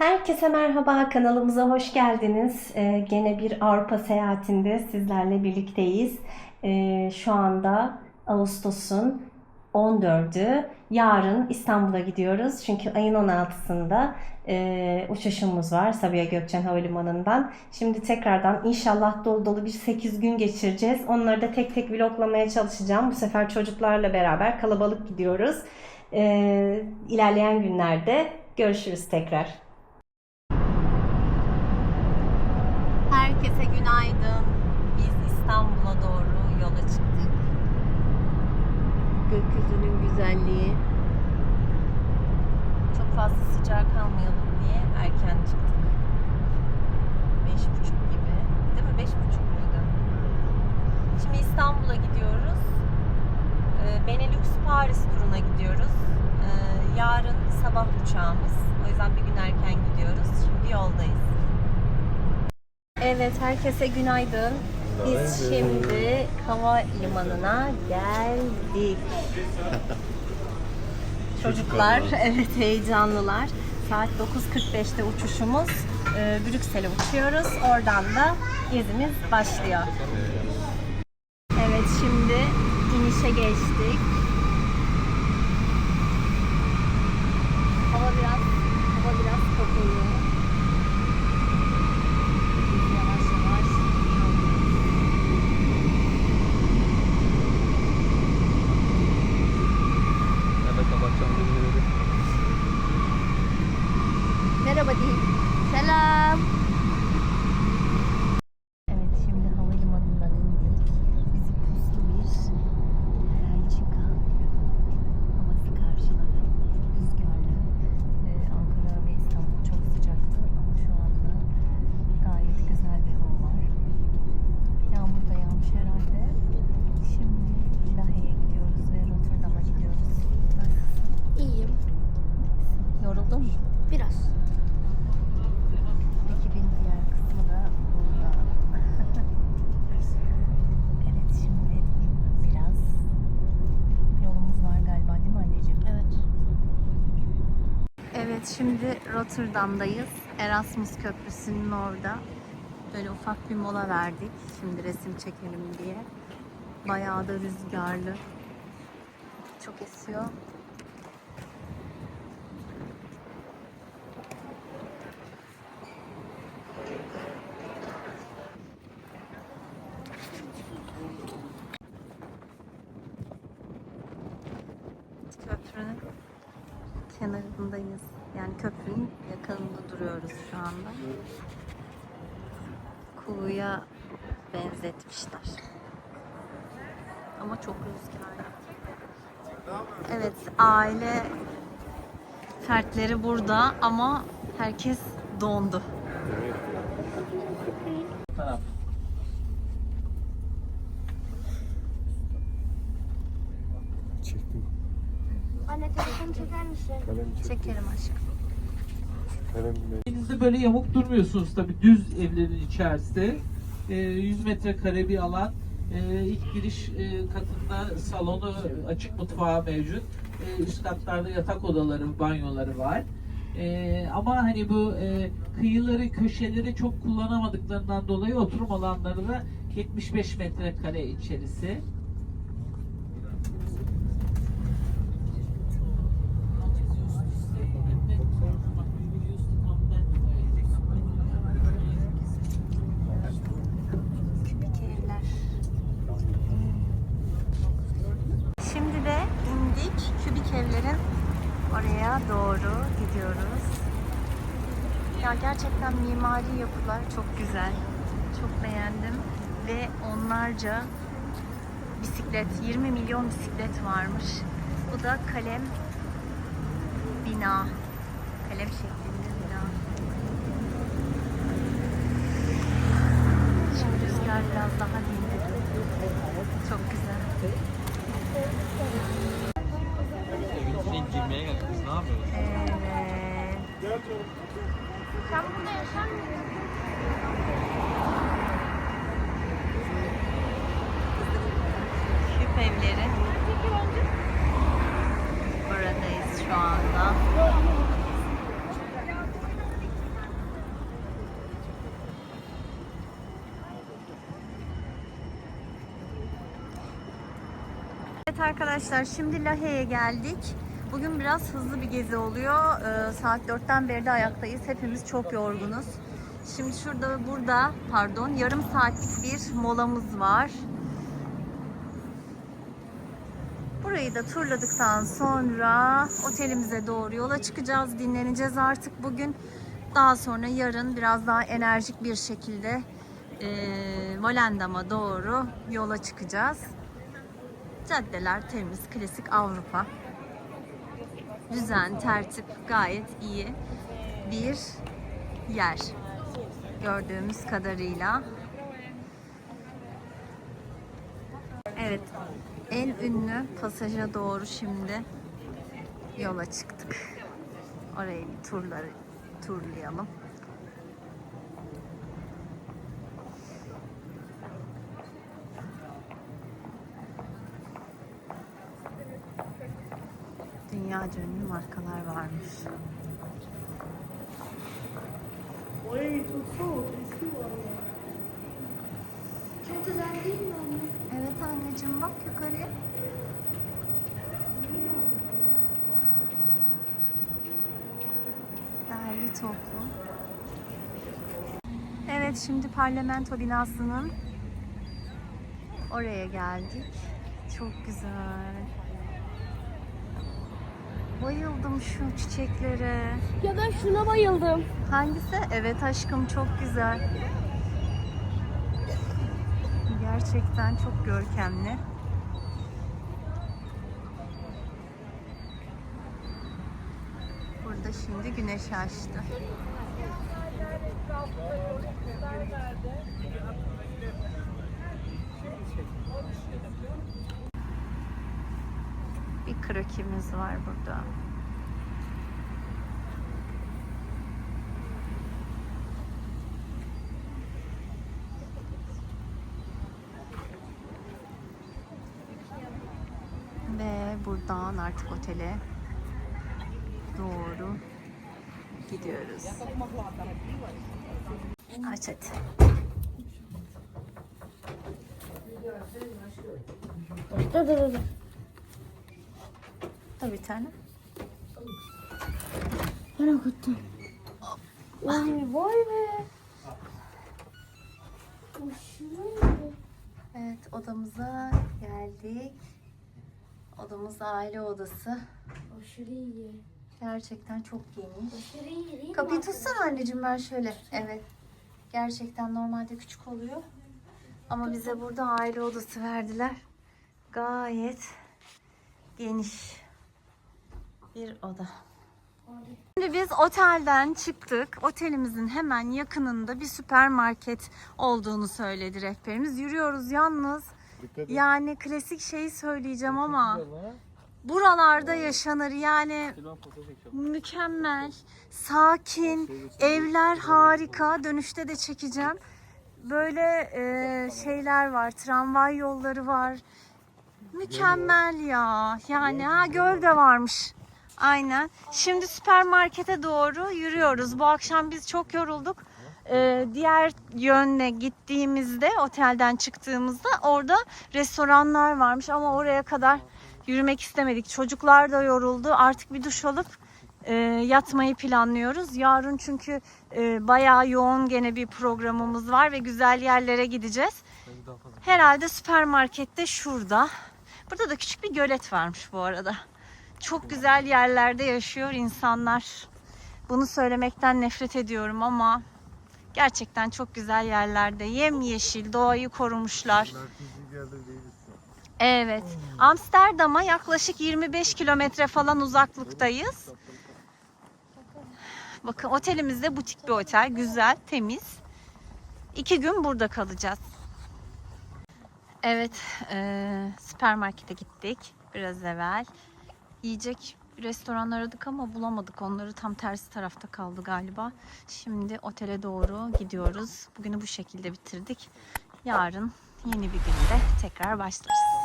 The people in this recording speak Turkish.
Herkese merhaba, kanalımıza hoş geldiniz. Ee, gene bir Avrupa seyahatinde sizlerle birlikteyiz. Ee, şu anda Ağustos'un 14'ü. Yarın İstanbul'a gidiyoruz. Çünkü ayın 16'sında e, uçuşumuz var Sabiha Gökçen Havalimanı'ndan. Şimdi tekrardan inşallah dolu dolu bir 8 gün geçireceğiz. Onları da tek tek vloglamaya çalışacağım. Bu sefer çocuklarla beraber kalabalık gidiyoruz. Ee, ilerleyen günlerde görüşürüz tekrar. Herkese günaydın. Biz İstanbul'a doğru yola çıktık. Gökyüzünün güzelliği. Çok fazla sıcak kalmayalım diye erken çıktık. Beş buçuk gibi. Değil mi? Beş buçuk muydu? Şimdi İstanbul'a gidiyoruz. Ee, Benelux Paris turuna gidiyoruz. Ee, yarın sabah uçağımız. O yüzden bir gün erken gidiyoruz. Şimdi yoldayız. Evet, herkese günaydın. Biz şimdi hava limanına geldik. Çocuklar, evet heyecanlılar. Saat 9.45'te uçuşumuz. Ee, Brüksel'e uçuyoruz. Oradan da gezimiz başlıyor. Evet, şimdi inişe geçtik. Hava biraz, hava biraz kapalı. Biz yavaş yavaş iniyoruz. Nerede kapatacağım bilmiyorum. Merhaba deyin. Selam. Evet şimdi havalimanından indik. Bizi puslu bir Belçika havası karşıladı. Rüzgarlı. Ee, Ankara ve İstanbul çok sıcaktı ama şu anda gayet güzel bir hava var. Yağmur da yağmış herhalde. Şimdi Lahey'e gidiyoruz ve Rotterdam'a gidiyoruz. Nasılsın? İyiyim. Mu? Biraz. Ekibin diğer kısmı da burada. evet şimdi biraz yolumuz var galiba değil mi anneciğim? Evet. Evet şimdi Rotterdam'dayız. Erasmus Köprüsü'nün orada. Böyle ufak bir mola verdik. Şimdi resim çekelim diye. Bayağı da rüzgarlı. Çok esiyor. Köprünün kenarındayız. Yani köprünün yakınında duruyoruz şu anda. Kuyuya benzetmişler. Ama çok rüzgarlı. Evet, aile fertleri burada ama herkes dondu. Çektim. Anne telefonu çeker misin? Kalem. Çekelim aşkım. Kalem Elinizde böyle yamuk durmuyorsunuz tabi düz evlerin içerisinde. Ee, 100 metrekare bir alan. Ee, ilk giriş e, katında salonu, açık mutfağı mevcut. Ee, üst katlarda yatak odaları, banyoları var. Ee, ama hani bu e, kıyıları, köşeleri çok kullanamadıklarından dolayı oturum alanları da 75 metrekare içerisi. Kübik evler. Şimdi de indik. Kübik evlerin oraya doğru gidiyoruz. Ya gerçekten mimari yapılar çok güzel. Çok beğendim. Ve onlarca bisiklet, 20 milyon bisiklet varmış. Bu da kalem bina. Kalem şeklinde bina. Şimdi rüzgar biraz daha dindi. yapıyoruz? Ee, sen burada yaşamıyorsun. Küp evleri. Buradayız şu anda. Evet arkadaşlar şimdi Lahey'e geldik. Bugün biraz hızlı bir gezi oluyor. Ee, saat 4'ten beri de ayaktayız. Hepimiz çok yorgunuz. Şimdi şurada burada pardon yarım saatlik bir molamız var. Burayı da turladıktan sonra otelimize doğru yola çıkacağız. Dinleneceğiz artık bugün. Daha sonra yarın biraz daha enerjik bir şekilde eee Volendam'a doğru yola çıkacağız. Caddeler temiz, klasik Avrupa. Düzen, tertip gayet iyi bir yer. Gördüğümüz kadarıyla. Evet, en ünlü pasaja doğru şimdi yola çıktık. Orayı bir turları turlayalım. Dünya ünlü markalar varmış. Çok güzel değil mi anne? Evet anneciğim bak yukarıya. Derli toplu. Evet şimdi parlamento binasının oraya geldik. Çok güzel. Bayıldım şu çiçeklere. Ya ben şuna bayıldım. Hangisi? Evet aşkım çok güzel. Gerçekten çok görkemli. Burada şimdi güneş açtı. Bir krokimiz var burada. Ve buradan artık otele doğru gidiyoruz. Aç hadi. Dur dur dur. Dur bir tane. Ben okuttum. Vay vay be. Evet odamıza geldik. Odamız aile odası. Aşırı iyi. Gerçekten çok geniş. Aşırı iyi değil mi? Kapıyı tutsana anneciğim ben şöyle. Evet. Gerçekten normalde küçük oluyor. Ama bize burada aile odası verdiler. Gayet geniş bir oda. Şimdi biz otelden çıktık. Otelimizin hemen yakınında bir süpermarket olduğunu söyledi rehberimiz. Yürüyoruz yalnız. Yani klasik şeyi söyleyeceğim ama buralarda yaşanır. Yani mükemmel, sakin, evler harika. Dönüşte de çekeceğim. Böyle e, şeyler var, tramvay yolları var. Mükemmel ya. Yani ha göl de varmış. Aynen. Şimdi süpermarkete doğru yürüyoruz. Bu akşam biz çok yorulduk. Ee, diğer yönle gittiğimizde otelden çıktığımızda orada restoranlar varmış ama oraya kadar yürümek istemedik. Çocuklar da yoruldu. Artık bir duş alıp e, yatmayı planlıyoruz. Yarın çünkü e, bayağı yoğun gene bir programımız var ve güzel yerlere gideceğiz. Herhalde süpermarkette şurada. Burada da küçük bir gölet varmış bu arada. Çok güzel yerlerde yaşıyor insanlar. Bunu söylemekten nefret ediyorum ama gerçekten çok güzel yerlerde. Yemyeşil, doğayı korumuşlar. Evet. Amsterdam'a yaklaşık 25 kilometre falan uzaklıktayız. Bakın otelimiz de butik bir otel. Güzel, temiz. İki gün burada kalacağız. Evet, eee, süpermarkete gittik biraz evvel. Yiyecek restoran aradık ama bulamadık. Onları tam tersi tarafta kaldı galiba. Şimdi otele doğru gidiyoruz. Bugünü bu şekilde bitirdik. Yarın yeni bir günde tekrar başlarız.